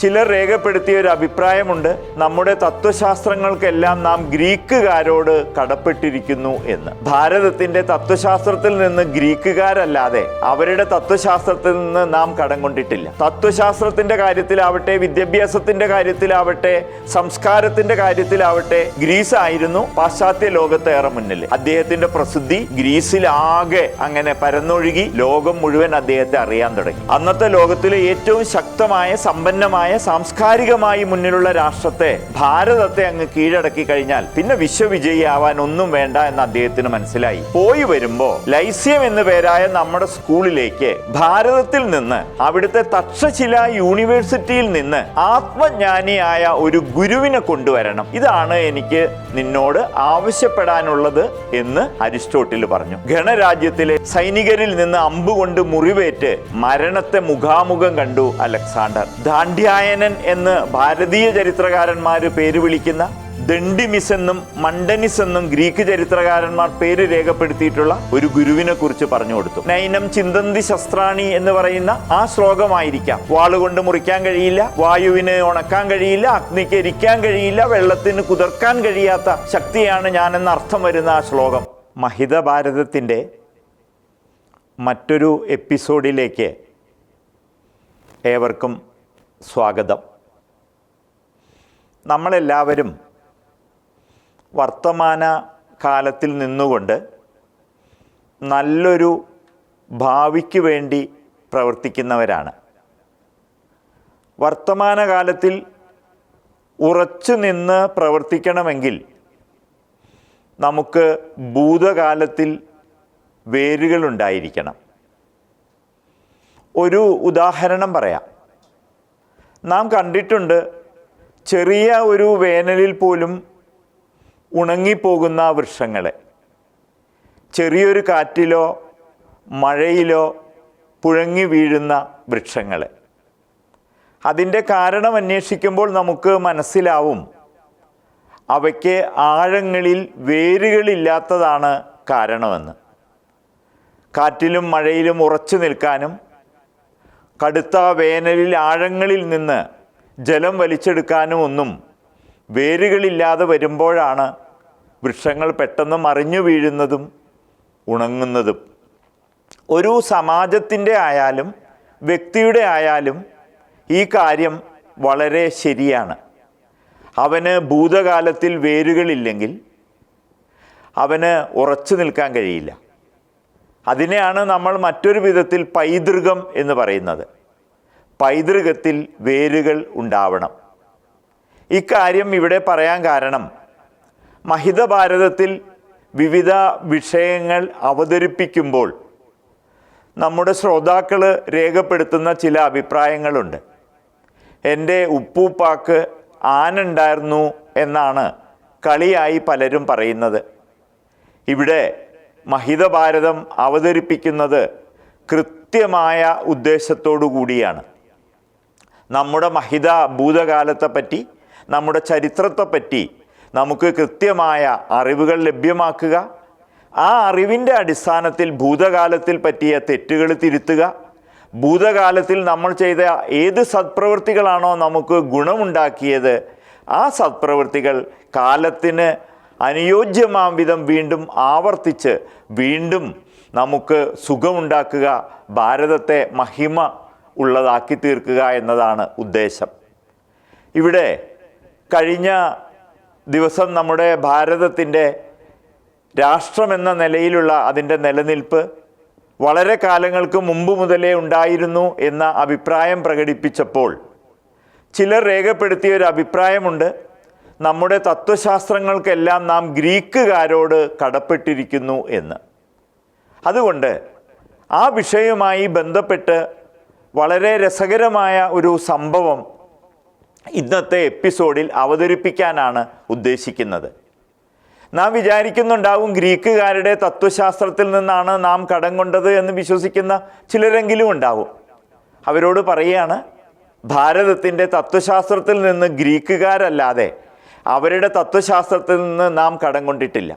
ചിലർ രേഖപ്പെടുത്തിയ ഒരു അഭിപ്രായമുണ്ട്. നമ്മുടെ തത്വശാസ്ത്രങ്ങൾക്കെല്ലാം നാം ഗ്രീക്കുകാരോട് കടപ്പെട്ടിരിക്കുന്നു എന്ന്. ഭാരതത്തിന്റെ തത്വശാസ്ത്രത്തിൽ നിന്ന് ഗ്രീക്കുകാരല്ലാതെ അവരുടെ തത്വശാസ്ത്രത്തിൽ നിന്ന് നാം കടം കൊണ്ടിട്ടില്ല. തത്വശാസ്ത്രത്തിന്റെ കാര്യത്തിലാവട്ടെ വിദ്യാഭ്യാസത്തിന്റെ കാര്യത്തിലാവട്ടെ സംസ്കാരത്തിന്റെ കാര്യത്തിലാവട്ടെ ഗ്രീസ് ആയിരുന്നു പാശ്ചാത്യ ലോകത്തേറെ മുന്നിൽ. അദ്ദേഹത്തിന്റെ പ്രസിദ്ധി ഗ്രീസിലാകെ അങ്ങനെ പരന്നൊഴുകി ലോകം മുഴുവൻ അദ്ദേഹത്തെ അറിയാൻ തുടങ്ങി. അന്നത്തെ ലോകത്തിലെ ഏറ്റവും ശക്തമായ സമ്പന്നമായ സാംസ്കാരികമായി മുന്നിലുള്ള രാഷ്ട്രത്തെ ഭാരതത്തെ അങ്ങ് കീഴടക്കി കഴിഞ്ഞാൽ പിന്നെ വിശ്വവിജയിയാവാൻ ഒന്നും വേണ്ട എന്ന് അദ്ദേഹത്തിന് മനസ്സിലായി. പോയി വരുമ്പോ ലൈസ്യം എന്നു പേരായ നമ്മുടെ സ്കൂളിലേക്ക് ഭാരതത്തിൽ നിന്ന് അവിടുത്തെ തക്ഷശില യൂണിവേഴ്സിറ്റിയിൽ നിന്ന് ആത്മജ്ഞാനിയായ ഒരു ഗുരുവിനെ കൊണ്ടുവരണം. ഇതാണ് എനിക്ക് നിന്നോട് ആവശ്യപ്പെടാനുള്ളത് എന്ന് അരിസ്റ്റോട്ടിൽ പറഞ്ഞു. ഗണരാജ്യത്തിലെ സൈനികരിൽ നിന്ന് അമ്പുകൊണ്ട് മുറിവേറ്റ് മരണത്തെ മുഖാമുഖം കണ്ടു അലക്സാണ്ടർ. ദാണ്ഡ്യായനൻ എന്ന് ഭാരതീയ ചരിത്രകാരന്മാർ പേര് വിളിക്കുന്ന ദണ്ഡിമിസ് എന്നും മണ്ടനിസ് എന്നും ഗ്രീക്ക് ചരിത്രകാരന്മാർ പേര് രേഖപ്പെടുത്തിയിട്ടുള്ള ഒരു ഗുരുവിനെ കുറിച്ച് പറഞ്ഞു കൊടുത്തു. നൈനം ചിന്തന്തി ശസ്ത്രാണി എന്ന് പറയുന്ന ആ ശ്ലോകമായിരിക്കാം. വാളുകൊണ്ട് മുറിക്കാൻ കഴിയില്ല വായുവിന് ഉണക്കാൻ കഴിയില്ല അഗ്നിക്ക് എരിക്കാൻ കഴിയില്ല വെള്ളത്തിന് കുതിർക്കാൻ കഴിയാത്ത ശക്തിയാണ് ഞാനെന്ന് അർത്ഥം വരുന്ന ആ ശ്ലോകം. മഹിത ഭാരതത്തിന്റെ മറ്റൊരു എപ്പിസോഡിലേക്ക് ഏവർക്കും സ്വാഗതം. നമ്മളെല്ലാവരും വർത്തമാന കാലത്തിൽ നിന്നുകൊണ്ട് നല്ലൊരു ഭാവിക്ക് വേണ്ടി പ്രവർത്തിക്കുന്നവരാണ്. വർത്തമാനകാലത്തിൽ ഉറച്ചു നിന്ന് പ്രവർത്തിക്കണമെങ്കിൽ നമുക്ക് ഭൂതകാലത്തിൽ വേരുകളുണ്ടായിരിക്കണം. ഒരു ഉദാഹരണം പറയാം. നാം കണ്ടിട്ടുണ്ട് ചെറിയ ഒരു വേനലിൽ പോലും ഉണങ്ങിപ്പോകുന്ന വൃക്ഷങ്ങളെ. ചെറിയൊരു കാറ്റിലോ മഴയിലോ പുഴങ്ങി വീഴുന്ന വൃക്ഷങ്ങളെ. അതിന്റെ കാരണം അന്വേഷിക്കുമ്പോൾ നമുക്ക് മനസ്സിലാവും. അവയ്ക്ക് ആഴങ്ങളിൽ വേരുകളില്ലാത്തതാണ് കാരണമെന്ന്. കാറ്റിലും മഴയിലും ഉറച്ചു നിൽക്കാനും കടുത്ത വേനലിൽ ആഴങ്ങളിൽ നിന്ന് ജലം വലിച്ചെടുക്കാനും ഒന്നും വേരുകളില്ലാതെ വരുമ്പോഴാണ് വൃക്ഷങ്ങൾ പെട്ടെന്ന് മറിഞ്ഞു വീഴുന്നതും ഉണങ്ങുന്നതും. ഒരു സമാജത്തിന്റെ ആയാലും വ്യക്തിയുടെ ആയാലും ഈ കാര്യം വളരെ ശരിയാണ്. അവന് ഭൂതകാലത്തിൽ വേരുകളില്ലെങ്കിൽ അവന് ഉറച്ചു നിൽക്കാൻ കഴിയില്ല. അതിനെയാണ് നമ്മൾ മറ്റൊരു വിധത്തിൽ പൈതൃകം എന്ന് പറയുന്നത്. പൈതൃകത്തിൽ വേരുകൾ ഉണ്ടാവണം. ഇക്കാര്യം ഇവിടെ പറയാൻ കാരണം മഹിത ഭാരതത്തിൽ വിവിധ വിഷയങ്ങൾ അവതരിപ്പിക്കുമ്പോൾ നമ്മുടെ ശ്രോതാക്കൾ രേഖപ്പെടുത്തുന്ന ചില അഭിപ്രായങ്ങളുണ്ട്. എന്റെ ഉപ്പൂപ്പാക്ക് ആനുണ്ടായിരുന്നു എന്നാണ് കളിയായി പലരും പറയുന്നത്. ഇവിടെ മഹിത ഭാരതം അവതരിപ്പിക്കുന്നത് കൃത്യമായ ഉദ്ദേശത്തോടു കൂടിയാണ്. നമ്മുടെ മഹിത ഭൂതകാലത്തെപ്പറ്റി നമ്മുടെ ചരിത്രത്തെപ്പറ്റി നമുക്ക് കൃത്യമായ അറിവുകൾ ലഭ്യമാക്കുക ആ അറിവിന്റെ അടിസ്ഥാനത്തിൽ ഭൂതകാലത്തിൽ പറ്റിയ തെറ്റുകൾ തിരുത്തുക ഭൂതകാലത്തിൽ നമ്മൾ ചെയ്ത ഏത് സത്പ്രവൃത്തികളാണോ നമുക്ക് ഗുണമുണ്ടാക്കിയത് ആ സത്പ്രവൃത്തികൾ കാലത്തിന് അനുയോജ്യമാം വിധം വീണ്ടും ആവർത്തിച്ച് വീണ്ടും നമുക്ക് സുഖമുണ്ടാക്കുക ഭാരതത്തെ മഹിമ ഉള്ളതാക്കി തീർക്കുക എന്നതാണ് ഉദ്ദേശം. ഇവിടെ കഴിഞ്ഞ ദിവസം നമ്മുടെ ഭാരതത്തിന്റെ രാഷ്ട്രമെന്ന നിലയിലുള്ള അതിന്റെ നിലനിൽപ്പ് വളരെ കാലങ്ങൾക്ക് മുമ്പ് മുതലേ ഉണ്ടായിരുന്നു എന്ന അഭിപ്രായം പ്രകടിപ്പിച്ചപ്പോൾ ചിലർ രേഖപ്പെടുത്തിയ ഒരു അഭിപ്രായമുണ്ട്. നമ്മുടെ തത്വശാസ്ത്രങ്ങൾക്കെല്ലാം നാം ഗ്രീക്കുകാരോട് കടപ്പെട്ടിരിക്കുന്നു എന്ന്. അതുകൊണ്ട് ആ വിഷയവുമായി ബന്ധപ്പെട്ട് വളരെ രസകരമായ ഒരു സംഭവം ഇന്നത്തെ എപ്പിസോഡിൽ അവതരിപ്പിക്കാനാണ് ഉദ്ദേശിക്കുന്നത്. നാം വിചാരിക്കുന്നുണ്ടാവും ഗ്രീക്കുകാരുടെ തത്വശാസ്ത്രത്തിൽ നിന്നാണ് നാം കടം കൊണ്ടത് എന്ന് വിശ്വസിക്കുന്ന ചിലരെങ്കിലും ഉണ്ടാവും. അവരോട് പറയുകയാണ് ഭാരതത്തിന്റെ തത്വശാസ്ത്രത്തിൽ നിന്ന് ഗ്രീക്കുകാരല്ലാതെ അവരുടെ തത്വശാസ്ത്രത്തിൽ നിന്ന് നാം കടം കൊണ്ടിട്ടില്ല.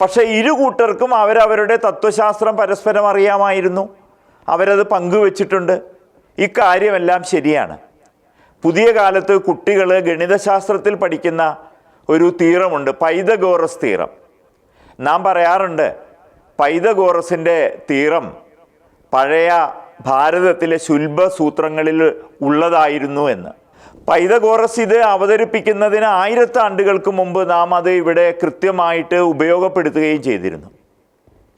പക്ഷേ ഇരു കൂട്ടർക്കും അവരവരുടെ തത്വശാസ്ത്രം പരസ്പരം അറിയാമായിരുന്നു. അവരത് പങ്കുവച്ചിട്ടുണ്ട്. ഇക്കാര്യമെല്ലാം ശരിയാണ്. പുതിയ കാലത്ത് കുട്ടികൾ ഗണിതശാസ്ത്രത്തിൽ പഠിക്കുന്ന ഒരു തീറമുണ്ട് പൈതഗോറസ് തീറം. നാം പറയാറുണ്ട് പൈതഗോറസിന്റെ തീറം പഴയ ഭാരതത്തിലെ ശുൽഭ സൂത്രങ്ങളിൽ ഉള്ളതായിരുന്നു എന്ന്. പൈതഗോറസ് ഇത് അവതരിപ്പിക്കുന്നതിന് ആയിരത്താണ്ടുകൾക്ക് മുമ്പ് നാം അത് ഇവിടെ കൃത്യമായിട്ട് ഉപയോഗപ്പെടുത്തുകയും ചെയ്തിരുന്നു.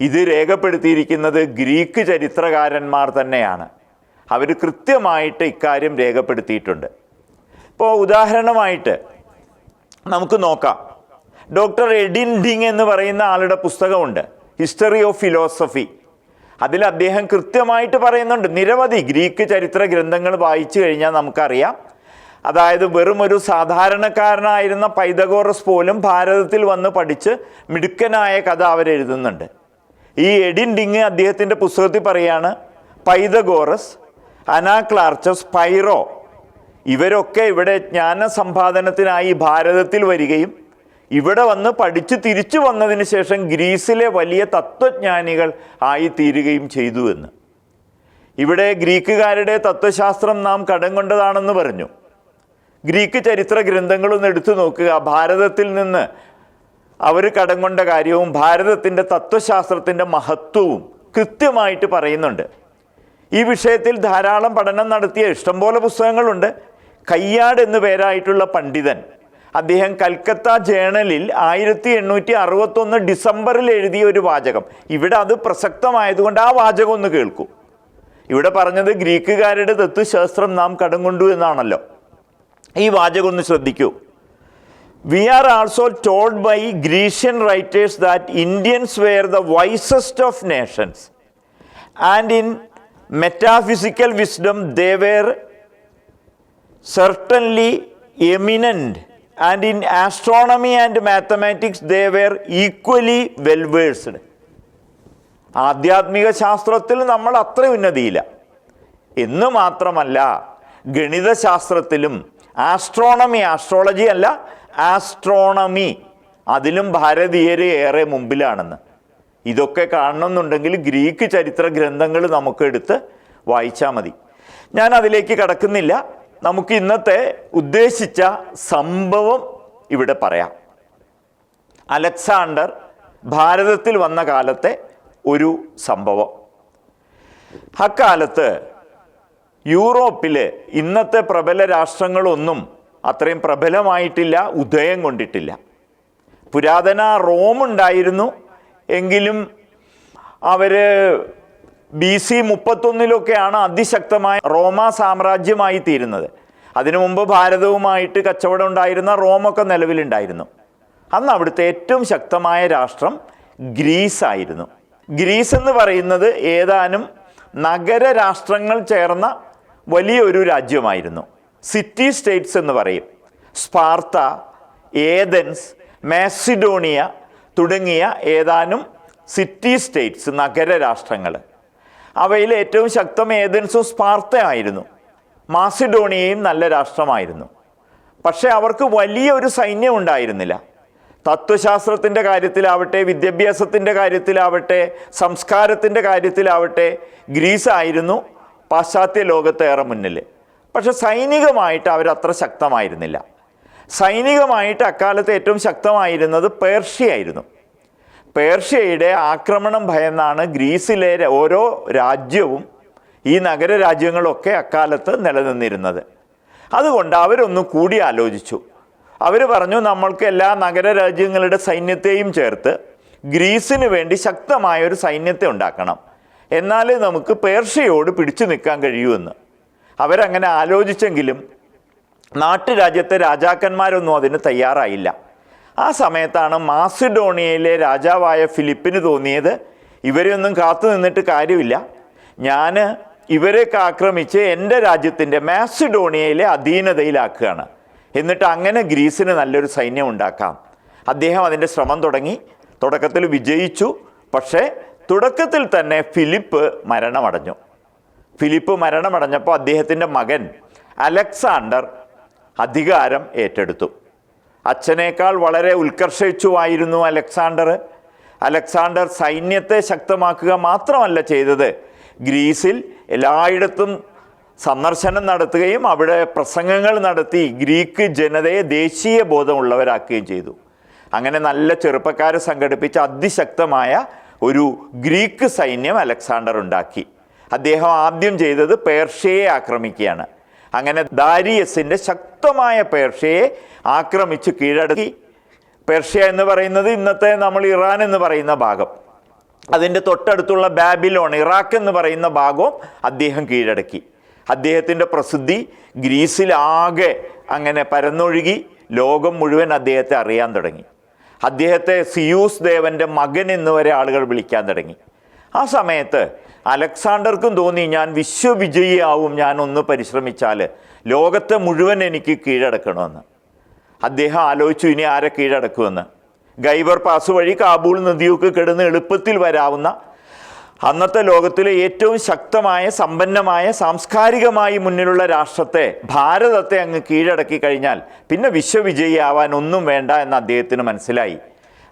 ഇത് രേഖപ്പെടുത്തിയിരിക്കുന്നത് ഗ്രീക്ക് ചരിത്രകാരന്മാർ തന്നെയാണ്. അവർ കൃത്യമായിട്ട് ഇക്കാര്യം രേഖപ്പെടുത്തിയിട്ടുണ്ട്. ഇപ്പോൾ ഉദാഹരണമായിട്ട് നമുക്ക് നോക്കാം. ഡോക്ടർ എഡിൻ ഡിങ് എന്ന് പറയുന്ന ആളുടെ പുസ്തകമുണ്ട് ഹിസ്റ്ററി ഓഫ് ഫിലോസഫി അതിൽ അദ്ദേഹം കൃത്യമായിട്ട് പറയുന്നുണ്ട് നിരവധി ഗ്രീക്ക് ചരിത്ര ഗ്രന്ഥങ്ങൾ വായിച്ചു കഴിഞ്ഞാൽ നമുക്കറിയാം. അതായത് വെറും ഒരു സാധാരണക്കാരനായിരുന്ന പൈതഗോറസ് പോലും ഭാരതത്തിൽ വന്ന് പഠിച്ച് മിടുക്കനായ കഥ അവരെഴുതുന്നുണ്ട്. ഈ എഡിൻ ഡിങ് അദ്ദേഹത്തിന്റെ പുസ്തകത്തിൽ പറയാണ് പൈതഗോറസ് അനാക്ലാർച്ചസ് പൈറോ ഇവരൊക്കെ ഇവിടെ ജ്ഞാന സമ്പാദനത്തിനായി ഭാരതത്തിൽ വരികയും ഇവിടെ വന്ന് പഠിച്ച് തിരിച്ചു വന്നതിന് ശേഷം ഗ്രീസിലെ വലിയ തത്വജ്ഞാനികൾ ആയിത്തീരുകയും ചെയ്തു എന്ന്. ഇവിടെ ഗ്രീക്കുകാരുടെ തത്വശാസ്ത്രം നാം കടം കൊണ്ടതാണെന്ന് പറഞ്ഞു. ഗ്രീക്ക് ചരിത്ര ഗ്രന്ഥങ്ങളൊന്ന് എടുത്തു നോക്കുക. ഭാരതത്തിൽ നിന്ന് അവർ കടം കൊണ്ട കാര്യവും ഭാരതത്തിന്റെ തത്വശാസ്ത്രത്തിന്റെ മഹത്വവും കൃത്യമായിട്ട് പറയുന്നുണ്ട്. ഈ വിഷയത്തിൽ ധാരാളം പഠനം നടത്തിയ ഇഷ്ടംപോലെ പുസ്തകങ്ങളുണ്ട്. കയ്യാട് എന്നു പേരായിട്ടുള്ള പണ്ഡിതൻ. അദ്ദേഹം കൽക്കത്ത ജേണലിൽ ആയിരത്തി എണ്ണൂറ്റി അറുപത്തൊന്ന് ഡിസംബറിൽ എഴുതിയ ഒരു വാചകം. ഇവിടെ അത് പ്രസക്തമായതുകൊണ്ട് ആ വാചകം ഒന്ന് കേൾക്കൂ. ഇവിടെ പറഞ്ഞത് ഗ്രീക്കുകാരുടെ തത്വശാസ്ത്രം നാം കടം കൊണ്ടു എന്നാണല്ലോ. ഈ വാചകം ഒന്ന് ശ്രദ്ധിക്കൂ. We are also told by Grecian writers that Indians were the wisest of nations and in metaphysical wisdom they were certainly eminent and in astronomy and mathematics they were equally well versed ആധ്യാത്മിക ശാസ്ത്രത്തിൽ നമ്മൾ അത്ര ഉന്നതിയില്ല. എന്ന് മാത്രമല്ല ഗണിതശാസ്ത്രത്തിലും astronomy astrology അല്ല astronomy അതിലും ഭാരതീയർ ഏറെ മുമ്പിലാണെന്ന്. ഇതൊക്കെ കാണണമെന്നുണ്ടെങ്കിൽ ഗ്രീക്ക് ചരിത്ര ഗ്രന്ഥങ്ങൾ നമുക്ക് എടുത്ത് വായിച്ചാൽ മതി. ഞാൻ അതിലേക്ക് കടക്കുന്നില്ല. നമുക്ക് ഇന്നത്തെ ഉദ്ദേശിച്ച സംഭവം ഇവിടെ പറയാം. അലക്സാണ്ടർ ഭാരതത്തിൽ വന്ന കാലത്തെ ഒരു സംഭവം. അക്കാലത്ത് യൂറോപ്പിൽ ഇന്നത്തെ പ്രബല രാഷ്ട്രങ്ങളൊന്നും അത്രയും പ്രബലമായിട്ടില്ല ഉദയം കൊണ്ടിട്ടില്ല. പുരാതന റോം ഉണ്ടായിരുന്നു എങ്കിലും അവർ ബി സി മുപ്പത്തൊന്നിലൊക്കെയാണ് അതിശക്തമായ റോമ സാമ്രാജ്യമായി തീരുന്നത്. അതിനു മുമ്പ് ഭാരതവുമായിട്ട് കച്ചവടം ഉണ്ടായിരുന്ന റോമൊക്കെ നിലവിലുണ്ടായിരുന്നു. അന്ന് അവിടുത്തെ ഏറ്റവും ശക്തമായ രാഷ്ട്രം ഗ്രീസ് ആയിരുന്നു. ഗ്രീസ് എന്ന് പറയുന്നത് ഏതാനും നഗര രാഷ്ട്രങ്ങൾ ചേർന്ന വലിയൊരു രാജ്യമായിരുന്നു. സിറ്റി സ്റ്റേറ്റ്സ് എന്ന് പറയും. സ്പാർത്ത ഏതൻസ് മാസിഡോണിയ തുടങ്ങിയ ഏതാനും സിറ്റി സ്റ്റേറ്റ്സ് നഗര രാഷ്ട്രങ്ങൾ. അവയിൽ ഏറ്റവും ശക്തം ഏതൻസും സ്പാർത്ത ആയിരുന്നു. മാസിഡോണിയയും നല്ല രാഷ്ട്രമായിരുന്നു. പക്ഷേ അവർക്ക് വലിയൊരു സൈന്യം ഉണ്ടായിരുന്നില്ല. തത്വശാസ്ത്രത്തിന്റെ കാര്യത്തിലാവട്ടെ വിദ്യാഭ്യാസത്തിന്റെ കാര്യത്തിലാവട്ടെ സംസ്കാരത്തിന്റെ കാര്യത്തിലാവട്ടെ ഗ്രീസ് ആയിരുന്നു പാശ്ചാത്യ ലോകത്ത് ഏറെ മുന്നിൽ. പക്ഷെ സൈനികമായിട്ട് അവരത്ര ശക്തമായിരുന്നില്ല. സൈനികമായിട്ട് അക്കാലത്ത് ഏറ്റവും ശക്തമായിരുന്നത് പേർഷ്യയായിരുന്നു. പേർഷ്യയുടെ ആക്രമണം ഭയന്നാണ് ഗ്രീസിലെ ഓരോ രാജ്യവും ഈ നഗര രാജ്യങ്ങളൊക്കെ അക്കാലത്ത് നിലനിന്നിരുന്നത്. അതുകൊണ്ട് അവരൊന്ന് കൂടി ആലോചിച്ചു. അവർ പറഞ്ഞു നമ്മൾക്ക് എല്ലാ നഗര രാജ്യങ്ങളുടെ സൈന്യത്തെയും ചേർത്ത് ഗ്രീസിന് വേണ്ടി ശക്തമായ ഒരു സൈന്യത്തെ ഉണ്ടാക്കണം. എന്നാലേ നമുക്ക് പേർഷ്യയോട് പിടിച്ചു നിൽക്കാൻ കഴിയുമെന്ന് അവരങ്ങനെ ആലോചിച്ചെങ്കിലും നാട്ടുരാജ്യത്തെ രാജാക്കന്മാരൊന്നും അതിന് തയ്യാറായില്ല. ആ സമയത്താണ് മാസിഡോണിയയിലെ രാജാവായ ഫിലിപ്പിന് തോന്നിയത് ഇവരെയൊന്നും കാത്തു നിന്നിട്ട് കാര്യമില്ല. ഞാൻ ഇവരെയൊക്കെ ആക്രമിച്ച് എന്റെ രാജ്യത്തിന്റെ മാസിഡോണിയയിലെ അധീനതയിലാക്കുകയാണ്. എന്നിട്ട് അങ്ങനെ ഗ്രീസിന് നല്ലൊരു സൈന്യം ഉണ്ടാക്കാം. അദ്ദേഹം അതിന്റെ ശ്രമം തുടങ്ങി. തുടക്കത്തിൽ വിജയിച്ചു. പക്ഷേ തുടക്കത്തിൽ തന്നെ ഫിലിപ്പ് മരണമടഞ്ഞു. ഫിലിപ്പ് മരണമടഞ്ഞപ്പോൾ അദ്ദേഹത്തിന്റെ മകൻ അലക്സാണ്ടർ അധികാരം ഏറ്റെടുത്തു. അച്ഛനേക്കാൾ വളരെ ഉത്കർഷിച്ചുമായിരുന്നു അലക്സാണ്ടർ. അലക്സാണ്ടർ സൈന്യത്തെ ശക്തമാക്കുക മാത്രമല്ല ചെയ്തത്. ഗ്രീസിൽ എല്ലായിടത്തും സന്ദർശനം നടത്തുകയും അവിടെ പ്രസംഗങ്ങൾ നടത്തി ഗ്രീക്ക് ജനതയെ ദേശീയ ബോധമുള്ളവരാക്കുകയും ചെയ്തു. അങ്ങനെ നല്ല ചെറുപ്പക്കാരെ സംഘടിപ്പിച്ച അതിശക്തമായ ഒരു ഗ്രീക്ക് സൈന്യം അലക്സാണ്ടർ ഉണ്ടാക്കി. അദ്ദേഹം ആദ്യം ചെയ്തത് പേർഷ്യയെ ആക്രമിക്കുകയാണ്. അങ്ങനെ ദാരിയസിന്റെ ശക്തമായ പേർഷ്യയെ ആക്രമിച്ച് കീഴടക്കി. പേർഷ്യ എന്ന് പറയുന്നത് ഇന്നത്തെ നമ്മൾ ഇറാൻ എന്ന് പറയുന്ന ഭാഗം. അതിന്റെ തൊട്ടടുത്തുള്ള ബാബിലോൺ ഇറാഖ് എന്ന് പറയുന്ന ഭാഗവും അദ്ദേഹം കീഴടക്കി. അദ്ദേഹത്തിന്റെ പ്രസിദ്ധി ഗ്രീസിലാകെ അങ്ങനെ പരന്നൊഴുകി. ലോകം മുഴുവൻ അദ്ദേഹത്തെ അറിയാൻ തുടങ്ങി. അദ്ദേഹത്തെ സിയൂസ് ദേവന്റെ മകൻ എന്നുവരെ ആളുകൾ വിളിക്കാൻ തുടങ്ങി. ആ സമയത്ത് അലക്സാണ്ടർക്കും തോന്നി ഞാൻ വിശ്വവിജയിയാവും ഞാൻ ഒന്ന് പരിശ്രമിച്ചാൽ ലോകത്തെ മുഴുവൻ എനിക്ക് കീഴടക്കണമെന്ന്. അദ്ദേഹം ആലോചിച്ചു ഇനി ആരെ കീഴടക്കുമെന്ന്? ഗൈബർ പാസ് വഴി കാബൂൾ നദിയൊക്കെ കിടന്ന് എളുപ്പത്തിൽ വരാവുന്ന അന്നത്തെ ലോകത്തിലെ ഏറ്റവും ശക്തമായ സമ്പന്നമായ സാംസ്കാരികമായി മുന്നിലുള്ള രാഷ്ട്രത്തെ ഭാരതത്തെ അങ്ങ് കീഴടക്കി കഴിഞ്ഞാൽ പിന്നെ വിശ്വവിജയിയാവാൻ ഒന്നും വേണ്ട എന്ന് അദ്ദേഹത്തിന് മനസ്സിലായി.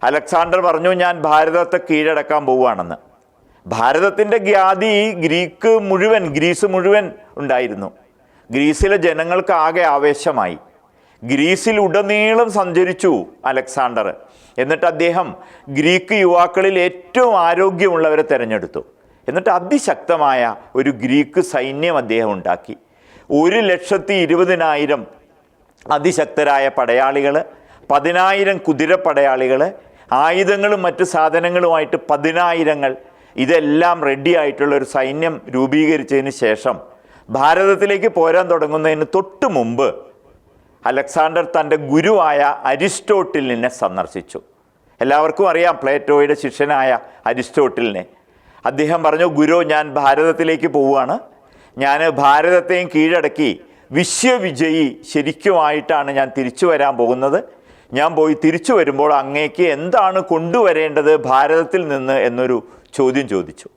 അലക്സാണ്ടർ പറഞ്ഞു ഞാൻ ഭാരതത്തെ കീഴടക്കാൻ പോവുകയാണെന്ന്. ഭാരതത്തിന്റെ ഖ്യാതി ഗ്രീക്ക് മുഴുവൻ ഗ്രീസ് മുഴുവൻ ഉണ്ടായിരുന്നു. ഗ്രീസിലെ ജനങ്ങൾക്ക് ആകെ ആവേശമായി. ഗ്രീസിൽ ഉടനീളം സഞ്ചരിച്ചു അലക്സാണ്ടർ. എന്നിട്ട് അദ്ദേഹം ഗ്രീക്ക് യുവാക്കളിൽ ഏറ്റവും ആരോഗ്യമുള്ളവരെ തിരഞ്ഞെടുത്തു. എന്നിട്ട് അതിശക്തമായ ഒരു ഗ്രീക്ക് സൈന്യം അദ്ദേഹം ഉണ്ടാക്കി. ഒരു ലക്ഷത്തി ഇരുപതിനായിരം അതിശക്തരായ പടയാളികൾ പതിനായിരം കുതിരപ്പടയാളികൾ ആയുധങ്ങളും മറ്റ് സാധനങ്ങളുമായിട്ട് പതിനായിരങ്ങൾ ഇതെല്ലാം റെഡി ആയിട്ടുള്ള ഒരു സൈന്യം രൂപീകരിച്ചതിന് ശേഷം ഭാരതത്തിലേക്ക് പോരാൻ തുടങ്ങുന്നതിന് തൊട്ട് മുമ്പ് അലക്സാണ്ടർ തന്റെ ഗുരുവായ അരിസ്റ്റോട്ടിലിനെ സന്ദർശിച്ചു. എല്ലാവർക്കും അറിയാം പ്ലേറ്റോയുടെ ശിഷ്യനായ അരിസ്റ്റോട്ടിലിനെ. അദ്ദേഹം പറഞ്ഞു ഗുരു ഞാൻ ഭാരതത്തിലേക്ക് പോവുകയാണ്. ഞാൻ ഭാരതത്തെയും കീഴടക്കി വിശ്വവിജയി ശരിക്കുമായിട്ടാണ് ഞാൻ തിരിച്ചു വരാൻ പോകുന്നത്. ഞാൻ പോയി തിരിച്ചു വരുമ്പോൾ അങ്ങേക്ക് എന്താണ് കൊണ്ടുവരേണ്ടത് ഭാരതത്തിൽ നിന്ന്? എന്നൊരു ചോദ്യം ചോദിച്ചു.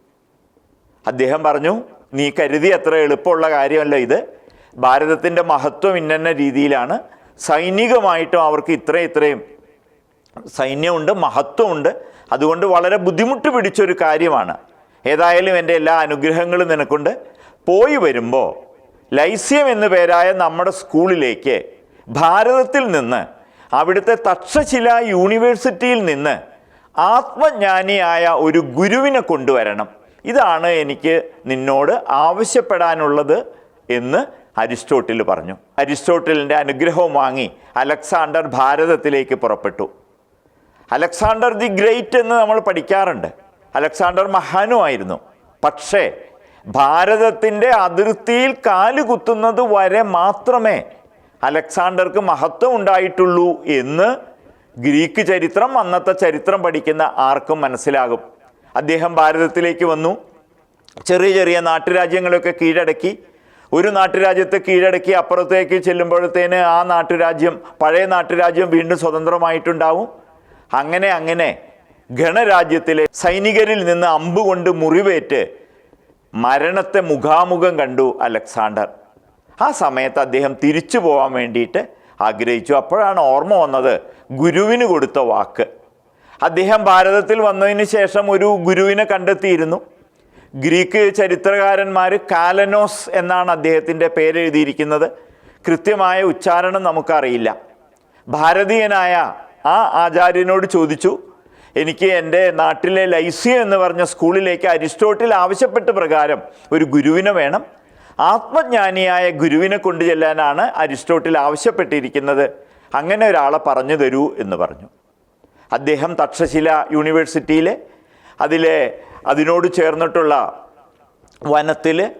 അദ്ദേഹം പറഞ്ഞു നീ കരുതി അത്ര എളുപ്പമുള്ള കാര്യമല്ല ഇത്. ഭാരതത്തിന്റെ മഹത്വം ഇന്നന്ന രീതിയിലാണ്. സൈനികമായിട്ടും അവർക്ക് ഇത്ര ഇത്രയും സൈന്യമുണ്ട് മഹത്വമുണ്ട്. അതുകൊണ്ട് വളരെ ബുദ്ധിമുട്ട് പിടിച്ചൊരു കാര്യമാണ്. ഏതായാലും എന്റെ എല്ലാ അനുഗ്രഹങ്ങളും നിനക്കുണ്ട്. പോയി വരുമ്പോൾ ലൈസ്യം എന്നു പേരായ നമ്മുടെ സ്കൂളിലേക്ക് ഭാരതത്തിൽ നിന്ന് അവിടുത്തെ തക്ഷശില യൂണിവേഴ്സിറ്റിയിൽ നിന്ന് ആത്മജ്ഞാനിയായ ഒരു ഗുരുവിനെ കൊണ്ടുവരണം. ഇതാണ് എനിക്ക് നിന്നോട് ആവശ്യപ്പെടാനുള്ളത് എന്ന് അരിസ്റ്റോട്ടിൽ പറഞ്ഞു. അരിസ്റ്റോട്ടിലിന്റെ അനുഗ്രഹവും വാങ്ങി അലക്സാണ്ടർ ഭാരതത്തിലേക്ക് പുറപ്പെട്ടു. അലക്സാണ്ടർ ദി ഗ്രേറ്റ് എന്ന് നമ്മൾ പഠിക്കാറുണ്ട്. അലക്സാണ്ടർ മഹാനുമായിരുന്നു പക്ഷേ ഭാരതത്തിന്റെ അതിർത്തിയിൽ കാൽ കുത്തുന്നത് വരെ മാത്രമേ അലക്സാണ്ടർക്ക് മഹത്വം ഉണ്ടായിട്ടുള്ളൂ എന്ന് ഗ്രീക്ക് ചരിത്രം അന്നത്തെ ചരിത്രം പഠിക്കുന്ന ആർക്കും മനസ്സിലാകും. അദ്ദേഹം ഭാരതത്തിലേക്ക് വന്നു. ചെറിയ ചെറിയ നാട്ടുരാജ്യങ്ങളൊക്കെ കീഴടക്കി. ഒരു നാട്ടുരാജ്യത്തെ കീഴടക്കി അപ്പുറത്തേക്ക് ചെല്ലുമ്പോഴത്തേന് ആ നാട്ടുരാജ്യം പഴയ നാട്ടുരാജ്യം വീണ്ടും സ്വതന്ത്രമായിട്ടുണ്ടാവും. അങ്ങനെ അങ്ങനെ ഗണരാജ്യത്തിലെ സൈനികരിൽ നിന്ന് അമ്പുകൊണ്ട് മുറിവേറ്റ് മരണത്തെ മുഖാമുഖം കണ്ടു അലക്സാണ്ടർ. ആ സമയത്ത് അദ്ദേഹം തിരിച്ചു പോകാൻ വേണ്ടിയിട്ട് ആഗ്രഹിച്ചു. അപ്പോഴാണ് ഓർമ്മ വന്നത് ഗുരുവിന് കൊടുത്ത വാക്ക്. അദ്ദേഹം ഭാരതത്തിൽ വന്നതിന് ശേഷം ഒരു ഗുരുവിനെ കണ്ടെത്തിയിരുന്നു. ഗ്രീക്ക് ചരിത്രകാരന്മാർ കാലനോസ് എന്നാണ് അദ്ദേഹത്തിന്റെ പേരെഴുതിയിരിക്കുന്നത്. കൃത്യമായ ഉച്ചാരണം നമുക്കറിയില്ല. ഭാരതീയനായ ആ ആചാര്യനോട് ചോദിച്ചു എനിക്ക് എന്റെ നാട്ടിലെ ലൈസിയ എന്ന് പറഞ്ഞ സ്കൂളിലേക്ക് അരിസ്റ്റോട്ടിൽ ആവശ്യപ്പെട്ട പ്രകാരം ഒരു ഗുരുവിനെ വേണം. ആത്മജ്ഞാനിയായ ഗുരുവിനെ കൊണ്ടു ചെല്ലാനാണ് അരിസ്റ്റോട്ടിൽ ആവശ്യപ്പെട്ടിരിക്കുന്നത്. അങ്ങനെ ഒരാളെ പറഞ്ഞു തരൂ എന്ന് പറഞ്ഞു. അദ്ദേഹം തക്ഷശില യൂണിവേഴ്സിറ്റിയിലെ അതിലെ അതിനോട് ചേർന്നിട്ടുള്ള വനത്തിൽ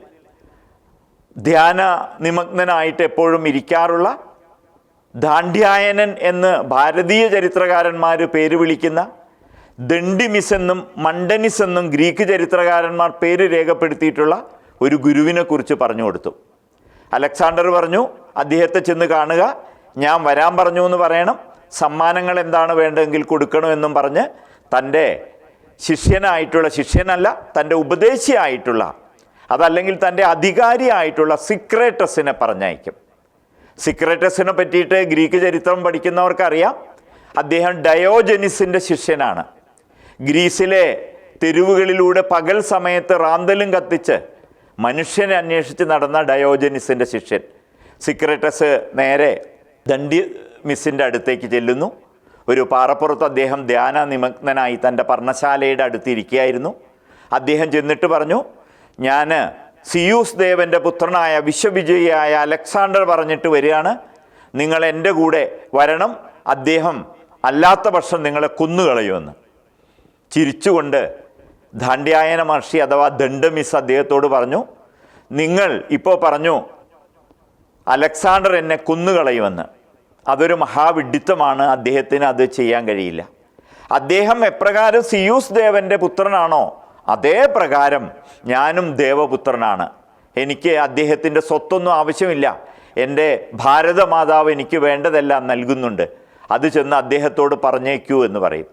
ധ്യാന നിമഗ്നനായിട്ട് എപ്പോഴും ഇരിക്കാറുള്ള ദാണ്ഡ്യായനൻ എന്ന് ഭാരതീയ ചരിത്രകാരന്മാർ പേര് വിളിക്കുന്ന ദണ്ഡിമിസ് എന്നും മണ്ടനിസ് എന്നും ഗ്രീക്ക് ചരിത്രകാരന്മാർ പേര് രേഖപ്പെടുത്തിയിട്ടുള്ള ഒരു ഗുരുവിനെ കുറിച്ച് പറഞ്ഞു കൊടുത്തു. അലക്സാണ്ടർ പറഞ്ഞു അദ്ദേഹത്തെ ചെന്ന് കാണുക. ഞാൻ വരാൻ പറഞ്ഞു എന്ന് പറയണം. സമ്മാനങ്ങൾ എന്താണ് വേണ്ടതെങ്കിൽ കൊടുക്കണമെന്നും പറഞ്ഞ് തന്റെ ശിഷ്യനായിട്ടുള്ള ശിഷ്യനല്ല തന്റെ ഉപദേശിയായിട്ടുള്ള അതല്ലെങ്കിൽ തന്റെ അധികാരിയായിട്ടുള്ള സിക്രേറ്റസിനെ പറഞ്ഞയക്കും. സിക്രേറ്റസിനെ പറ്റിയിട്ട് ഗ്രീക്ക് ചരിത്രം പഠിക്കുന്നവർക്കറിയാം. അദ്ദേഹം ഡയോജനിസിന്റെ ശിഷ്യനാണ്. ഗ്രീസിലെ തെരുവുകളിലൂടെ പകൽ സമയത്ത് റാന്തലും കത്തിച്ച് മനുഷ്യനെ അന്വേഷിച്ച് നടന്ന ഡയോജനിസിന്റെ ശിഷ്യൻ. സിക്രട്ടസ് നേരെ ദണ്ഡി മിസ്സിന്റെ അടുത്തേക്ക് ചെല്ലുന്നു. ഒരു പാറപ്പുറത്ത് അദ്ദേഹം ധ്യാന നിമഗ്നനായി തന്റെ പർണശാലയുടെ അടുത്തിരിക്കുകയായിരുന്നു. അദ്ദേഹം ചെന്നിട്ട് പറഞ്ഞു ഞാൻ സിയൂസ് ദേവന്റെ പുത്രനായ വിശ്വവിജയിയായ അലക്സാണ്ടർ പറഞ്ഞിട്ട് വരികയാണ്. നിങ്ങൾ എന്റെ കൂടെ വരണം. അദ്ദേഹം അല്ലാത്ത പക്ഷം നിങ്ങളെ കൊന്നുകളയുമെന്ന്. ചിരിച്ചുകൊണ്ട് ദാണ്ഡ്യായന മഹർഷി അഥവാ ദണ്ഡമിസ് അദ്ദേഹത്തോട് പറഞ്ഞു നിങ്ങൾ ഇപ്പോൾ പറഞ്ഞു അലക്സാണ്ടർ എന്നെ കൊന്നുകളയുമെന്ന്. അതൊരു മഹാവിഡിത്തമാണ്. അദ്ദേഹത്തിന് അത് ചെയ്യാൻ കഴിയില്ല. അദ്ദേഹം എപ്രകാരം സിയൂസ് ദേവന്റെ പുത്രനാണോ? അതേ പ്രകാരം ഞാനും ദേവപുത്രനാണ്. എനിക്ക് അദ്ദേഹത്തിന്റെ സ്വത്തൊന്നും ആവശ്യമില്ല. എന്റെ ഭാരതമാതാവ് എനിക്ക് വേണ്ടതെല്ലാം നൽകുന്നുണ്ട്. അത് ചെന്ന് അദ്ദേഹത്തോട് പറഞ്ഞേക്കൂ എന്ന് പറയും.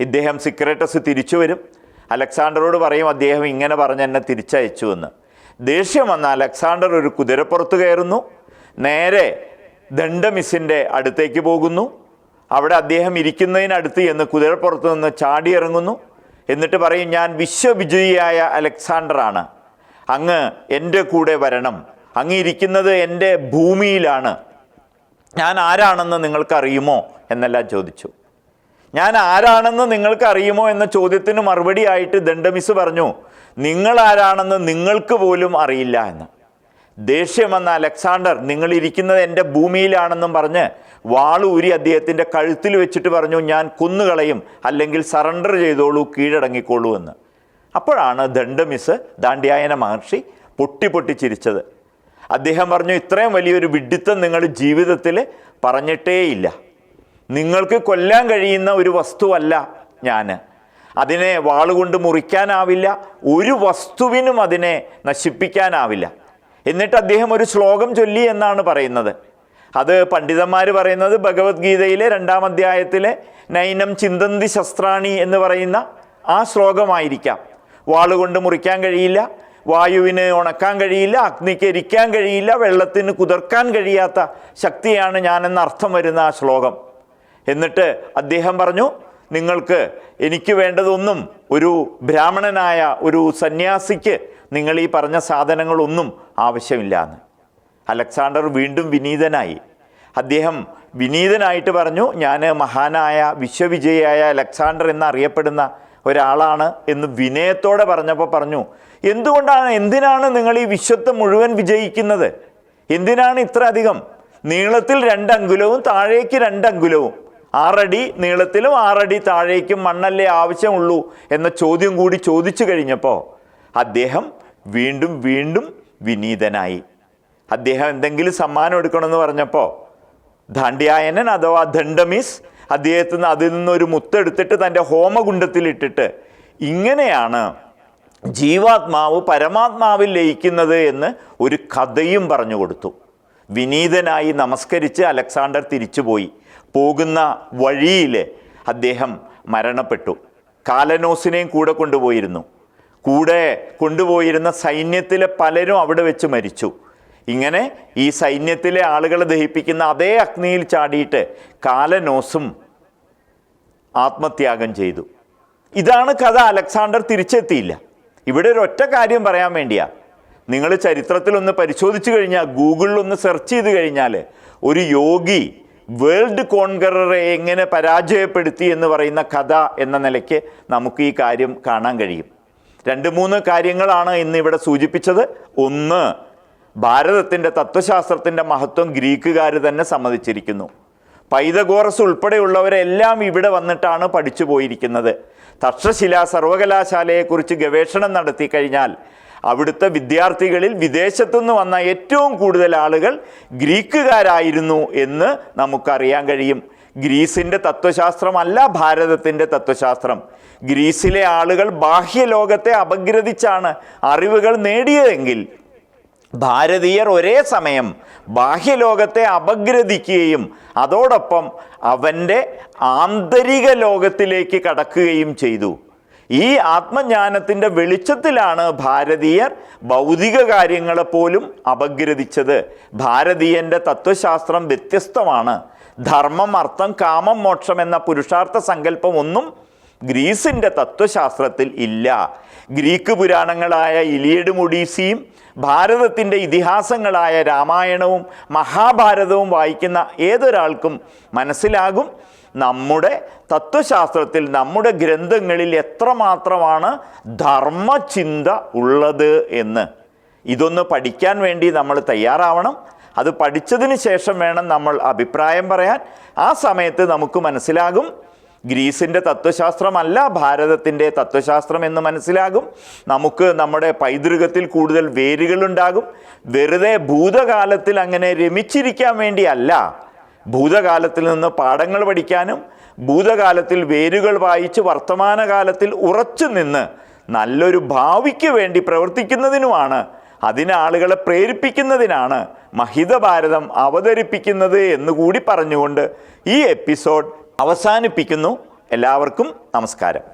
ഇദ്ദേഹം സിക്രട്ടസ് തിരിച്ചു വരും. അലക്സാണ്ടറോട് പറയും അദ്ദേഹം ഇങ്ങനെ പറഞ്ഞ് എന്നെ തിരിച്ചയച്ചു എന്ന്. ദേഷ്യം വന്ന അലക്സാണ്ടർ ഒരു കുതിരപ്പുറത്ത് കയറുന്നു. നേരെ ദണ്ഡമിസിന്റെ അടുത്തേക്ക് പോകുന്നു. അവിടെ അദ്ദേഹം ഇരിക്കുന്നതിനടുത്ത് എന്ന് കുതിരപ്പുറത്ത് നിന്ന് ചാടിയിറങ്ങുന്നു. എന്നിട്ട് പറയും ഞാൻ വിശ്വവിജയിയായ അലക്സാണ്ടറാണ്. അങ്ങ് എന്റെ കൂടെ വരണം. അങ്ങ് ഇരിക്കുന്നത് എന്റെ ഭൂമിയിലാണ്. ഞാൻ ആരാണെന്ന് നിങ്ങൾക്കറിയുമോ? എന്നെല്ലാം ചോദിച്ചു. ഞാൻ ആരാണെന്ന് നിങ്ങൾക്കറിയുമോ? എന്ന ചോദ്യത്തിന് മറുപടിയായിട്ട് ദണ്ഡമിസ് പറഞ്ഞു നിങ്ങൾ ആരാണെന്ന് നിങ്ങൾക്ക് പോലും അറിയില്ല എന്ന്. ദേഷ്യം വന്ന അലക്സാണ്ടർ നിങ്ങൾ ഇരിക്കുന്നത് എന്റെ ഭൂമിയിലാണെന്നും പറഞ്ഞ് വാളൂരി അദ്ദേഹത്തിന്റെ കഴുത്തിൽ വെച്ചിട്ട് പറഞ്ഞു ഞാൻ കൊന്നുകളയും അല്ലെങ്കിൽ സറണ്ടർ ചെയ്തോളൂ കീഴടങ്ങിക്കോളൂ എന്ന്. അപ്പോഴാണ് ദണ്ഡമിസ് ദാണ്ഡ്യായന മഹർഷി പൊട്ടി പൊട്ടി ചിരിച്ചത്. അദ്ദേഹം പറഞ്ഞു ഇത്രയും വലിയൊരു വിഡിത്തം നിങ്ങൾ ജീവിതത്തിൽ പറഞ്ഞിട്ടേയില്ല. നിങ്ങൾക്ക് കൊല്ലാൻ കഴിയുന്ന ഒരു വസ്തുവല്ല ഞാൻ. അതിനെ വാളുകൊണ്ട് മുറിക്കാനാവില്ല ഒരു വസ്തുവിനും അതിനെ നശിപ്പിക്കാനാവില്ല. എന്നിട്ട് അദ്ദേഹം ഒരു ശ്ലോകം ചൊല്ലി എന്നാണ് പറയുന്നത്. അത് പണ്ഡിതന്മാർ പറയുന്നത് ഭഗവത്ഗീതയിലെ രണ്ടാം അധ്യായത്തിലെ നൈനം ചിന്തന്തി ശസ്ത്രാണി എന്ന് പറയുന്ന ആ ശ്ലോകമായിരിക്കാം. വാളുകൊണ്ട് മുറിക്കാൻ കഴിയില്ല വായുവിന് ഉണക്കാൻ കഴിയില്ല അഗ്നിക്ക് എരിക്കാൻ കഴിയില്ല വെള്ളത്തിന് കുതിർക്കാൻ കഴിയാത്ത ശക്തിയാണ് ഞാനെന്ന് അർത്ഥം വരുന്ന ആ ശ്ലോകം. എന്നിട്ട് അദ്ദേഹം പറഞ്ഞു നിങ്ങൾക്ക് എനിക്ക് വേണ്ടതൊന്നും ഒരു ബ്രാഹ്മണനായ ഒരു സന്യാസിക്ക് നിങ്ങൾ ഈ പറഞ്ഞ സാധനങ്ങളൊന്നും ആവശ്യമില്ല എന്ന് അലക്സാണ്ടർ വീണ്ടും വിനീതനായി. അദ്ദേഹം വിനീതനായിട്ട് പറഞ്ഞു ഞാൻ മഹാനായ വിശ്വവിജയിയായ അലക്സാണ്ടർ എന്നറിയപ്പെടുന്ന ഒരാളാണ് എന്ന് വിനയത്തോടെ പറഞ്ഞപ്പോൾ പറഞ്ഞു എന്തുകൊണ്ടാണ് എന്തിനാണ് നിങ്ങൾ ഈ വിശ്വത്തെ മുഴുവൻ വിജയിക്കുന്നത്? എന്തിനാണ് ഇത്ര അധികം? നീളത്തിൽ രണ്ടങ്കുലവും താഴേക്ക് രണ്ടങ്കുലവും. ആറടി നീളത്തിലും ആറടി താഴേക്കും മണ്ണല്ലേ ആവശ്യമുള്ളൂ എന്ന ചോദ്യം കൂടി ചോദിച്ചു കഴിഞ്ഞപ്പോൾ അദ്ദേഹം വീണ്ടും വീണ്ടും വിനീതനായി. അദ്ദേഹം എന്തെങ്കിലും സമ്മാനം എടുക്കണമെന്ന് പറഞ്ഞപ്പോൾ ദാണ്ഡ്യായനൻ അഥവാ ദണ്ഡമിസ് അദ്ദേഹത്തിൽ നിന്ന് അതിൽ നിന്നൊരു മുത്തെടുത്തിട്ട് തന്റെ ഹോമകുണ്ടത്തിലിട്ടിട്ട് ഇങ്ങനെയാണ് ജീവാത്മാവ് പരമാത്മാവിൽ ലയിക്കുന്നത് എന്ന് ഒരു കഥയും പറഞ്ഞു കൊടുത്തു. വിനീതനായി നമസ്കരിച്ച് അലക്സാണ്ടർ തിരിച്ചുപോയി. പോകുന്ന വഴിയിൽ അദ്ദേഹം മരണപ്പെട്ടു. കാലനോസിനെയും കൂടെ കൊണ്ടുപോയിരുന്നു. കൂടെ കൊണ്ടുപോയിരുന്ന സൈന്യത്തിലെ പലരും അവിടെ വെച്ച് മരിച്ചു. ഇങ്ങനെ ഈ സൈന്യത്തിലെ ആളുകളെ ദഹിപ്പിക്കുന്ന അതേ അഗ്നിയിൽ ചാടിയിട്ട് കാലനോസും ആത്മത്യാഗം ചെയ്തു. ഇതാണ് കഥ. അലക്സാണ്ടർ തിരിച്ചെത്തിയില്ല. ഇവിടെ ഒരു ഒറ്റ കാര്യം പറയാൻ വേണ്ടിയാ. നിങ്ങൾ ചരിത്രത്തിലൊന്ന് പരിശോധിച്ചു കഴിഞ്ഞാൽ ഗൂഗിളിൽ ഒന്ന് സെർച്ച് ചെയ്ത് കഴിഞ്ഞാൽ ഒരു യോഗി വേൾഡ് കോൺഗററെ എങ്ങനെ പരാജയപ്പെടുത്തി എന്ന് പറയുന്ന കഥ എന്ന നിലയ്ക്ക് നമുക്ക് ഈ കാര്യം കാണാൻ കഴിയും. രണ്ട് മൂന്ന് കാര്യങ്ങളാണ് ഇന്ന് ഇവിടെ സൂചിപ്പിച്ചത്. ഒന്ന് ഭാരതത്തിന്റെ തത്വശാസ്ത്രത്തിന്റെ മഹത്വം ഗ്രീക്കുകാർ തന്നെ സമ്മതിച്ചിരിക്കുന്നു. പൈതഗോറസ് ഉൾപ്പെടെയുള്ളവരെല്ലാം ഇവിടെ വന്നിട്ടാണ് പഠിച്ചു പോയിരിക്കുന്നത്. തക്ഷശില സർവകലാശാലയെക്കുറിച്ച് ഗവേഷണം നടത്തി കഴിഞ്ഞാൽ അവിടുത്തെ വിദ്യാർത്ഥികളിൽ വിദേശത്തുനിന്ന് വന്ന ഏറ്റവും കൂടുതൽ ആളുകൾ ഗ്രീക്കുകാരായിരുന്നു എന്ന് നമുക്കറിയാൻ കഴിയും. ഗ്രീസിന്റെ തത്വശാസ്ത്രമല്ല ഭാരതത്തിന്റെ തത്വശാസ്ത്രം. ഗ്രീസിലെ ആളുകൾ ബാഹ്യലോകത്തെ അപഗ്രഥിച്ചാണ് അറിവുകൾ നേടിയതെങ്കിൽ ഭാരതീയർ ഒരേ സമയം ബാഹ്യലോകത്തെ അപഗ്രഥിക്കുകയും അതോടൊപ്പം അവന്റെ ആന്തരിക ലോകത്തിലേക്ക് കടക്കുകയും ചെയ്തു. ഈ ആത്മജ്ഞാനത്തിന്റെ വെളിച്ചത്തിലാണ് ഭാരതീയർ ഭൗതിക കാര്യങ്ങളെ പോലും അപഗ്രഥിച്ചത്. ഭാരതീയന്റെ തത്വശാസ്ത്രം വ്യത്യസ്തമാണ്. ധർമ്മം അർത്ഥം കാമം മോക്ഷം എന്ന പുരുഷാർത്ഥ സങ്കല്പം ഒന്നും ഗ്രീസിന്റെ തത്വശാസ്ത്രത്തിൽ ഇല്ല. ഗ്രീക്ക് പുരാണങ്ങളായ ഇലിയഡ് ഒഡീസിയും ഭാരതത്തിന്റെ ഇതിഹാസങ്ങളായ രാമായണവും മഹാഭാരതവും വായിക്കുന്ന ഏതൊരാൾക്കും മനസ്സിലാകും നമ്മുടെ തത്വശാസ്ത്രത്തിൽ നമ്മുടെ ഗ്രന്ഥങ്ങളിൽ എത്രമാത്രമാണ് ധർമ്മചിന്ത ഉള്ളത് എന്ന്. ഇതൊന്ന് പഠിക്കാൻ വേണ്ടി നമ്മൾ തയ്യാറാവണം. അത് പഠിച്ചതിന് ശേഷം വേണം നമ്മൾ അഭിപ്രായം പറയാൻ. ആ സമയത്ത് നമുക്ക് മനസ്സിലാകും. ഗ്രീസിന്റെ തത്വശാസ്ത്രമല്ല ഭാരതത്തിന്റെ തത്വശാസ്ത്രം എന്ന് മനസ്സിലാകും. നമുക്ക് നമ്മുടെ പൈതൃകത്തിൽ കൂടുതൽ വേരുകളുണ്ടാകും. വെറുതെ ഭൂതകാലത്തിൽ അങ്ങനെ രമിച്ചിരിക്കാൻ വേണ്ടിയല്ല. ഭൂതകാലത്തിൽ നിന്ന് പാഠങ്ങൾ പഠിക്കാനും ഭൂതകാലത്തിൽ വേരുകൾ വായിച്ച് വർത്തമാനകാലത്തിൽ ഉറച്ചു നിന്ന് നല്ലൊരു ഭാവിക്ക് വേണ്ടി പ്രവർത്തിക്കുന്നതിനുമാണ് അതിന് ആളുകളെ പ്രേരിപ്പിക്കുന്നതിനാണ് മഹിത ഭാരതം അവതരിപ്പിക്കുന്നത് എന്നുകൂടി പറഞ്ഞുകൊണ്ട് ഈ എപ്പിസോഡ് അവസാനിപ്പിക്കുന്നു. എല്ലാവർക്കും നമസ്കാരം.